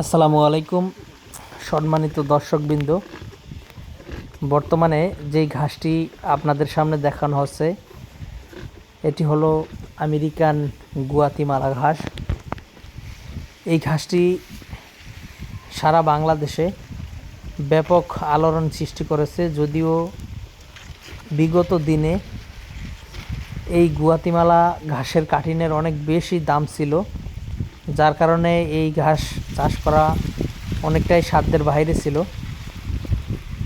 আসসালামু আলাইকুম, সম্মানিত দর্শকবৃন্দ। বর্তমানে যেই ঘাসটি আপনাদের সামনে দেখানো হচ্ছে, এটি হলো আমেরিকান গুয়াতিমালা ঘাস। এই ঘাসটি সারা বাংলাদেশে ব্যাপক আলোড়ন সৃষ্টি করেছে, যদিও বিগত দিনে এই গুয়াতিমালা ঘাসের কাঠিনের অনেক বেশি দাম ছিল। যার কারণে এই ঘাস চাষ করা অনেকটাই সাধ্যের বাইরে ছিল।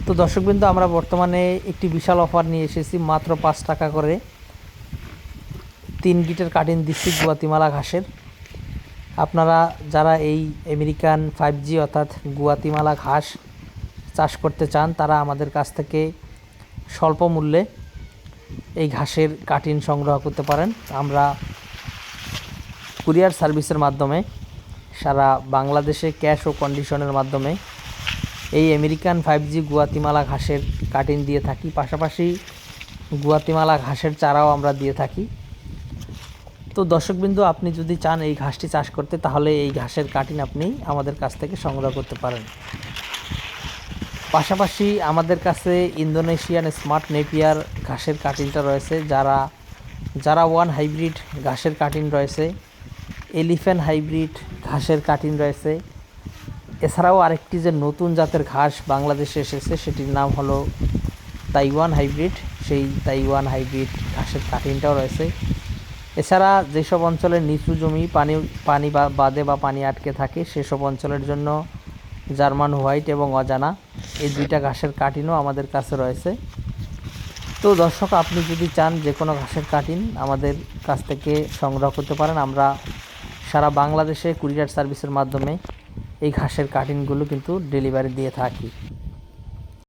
তো দর্শকবৃন্দ, আমরা বর্তমানে একটি বিশাল অফার নিয়ে এসেছি, মাত্র পাঁচ টাকা করে তিন গিটের কাটিং দিচ্ছি গুয়াতিমালা ঘাসের। আপনারা যারা এই আমেরিকান ফাইভ জি অর্থাৎ গুয়াতিমালা ঘাস চাষ করতে চান, তারা আমাদের কাছ থেকে স্বল্প মূল্যে এই ঘাসের কাটিন সংগ্রহ করতে পারেন। আমরা কুরিয়ার সার্ভিসের মাধ্যমে সারা বাংলাদেশে ক্যাশ ও কন্ডিশনের মাধ্যমে এই আমেরিকান ফাইভ জি গুয়াতিমালা ঘাসের কাটিং দিয়ে থাকি। পাশাপাশি গুয়াতিমালা ঘাসের চারাও আমরা দিয়ে থাকি। তো দর্শকবিন্দু, আপনি যদি চান এই ঘাসটি চাষ করতে, তাহলে এই ঘাসের কাটিং আপনি আমাদের কাছ থেকে সংগ্রহ করতে পারেন। পাশাপাশি আমাদের কাছে ইন্দোনেশিয়ান স্মার্ট নেপিয়ার ঘাসের কাটিংটা রয়েছে, যারা যারা ওয়ান হাইব্রিড ঘাসের কাটিং রয়েছে এলিফ্যান্ট হাইব্রিড ঘাসের কাটিং রয়েছে। এছাড়াও আরেকটি যে নতুন জাতের ঘাস বাংলাদেশে এসেছে, সেটির নাম হলো তাইওয়ান হাইব্রিড। সেই তাইওয়ান হাইব্রিড ঘাসের কাটিংটাও রয়েছে। এছাড়া যেসব অঞ্চলের নিচু জমি পানি পানি বা বাদে বা পানি আটকে থাকে, সেসব অঞ্চলের জন্য জার্মান হোয়াইট এবং অজানা এই দুইটা ঘাসের কাটিনও আমাদের কাছে রয়েছে। তো দর্শক, আপনি যদি চান যে কোনো ঘাসের কাটিন আমাদের কাছ থেকে সংগ্রহ করতে পারেন, আমরা সারা বাংলাদেশে কুরিয়ার সার্ভিসের মাধ্যমে এই ঘাসের কাটিংগুলো কিন্তু ডেলিভারি দিয়ে থাকি।